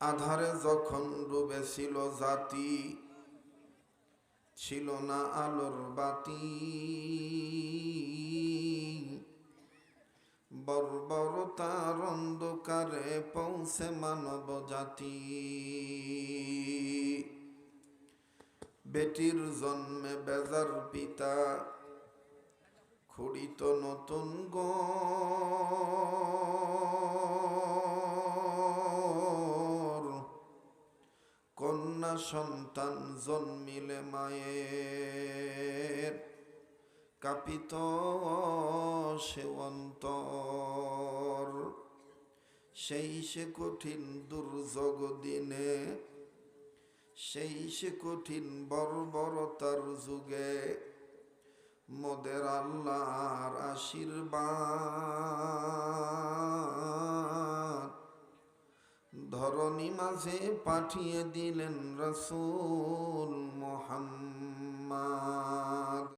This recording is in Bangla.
আধারে যখন ডুবেছিল জাতি, ছিল না আলোর বাতি। বর্বরতার অন্ধকারে পৌঁছে মানব জাতি। বেটির জন্মে বেজার পিতা, খুড়িত নতুন গর কন্যা সন্তান জন্মিলে মায়ের, কাপিত সেবন্তর সেই সে কঠিন দুর্যোগ দিনে, সেই সে কঠিন বর্বরতার যুগে মোদের আল্লাহর আশীর্বাদ। ধরণী মাঝে পাঠিয়ে দিলেন রসুল মোহাম্মদ।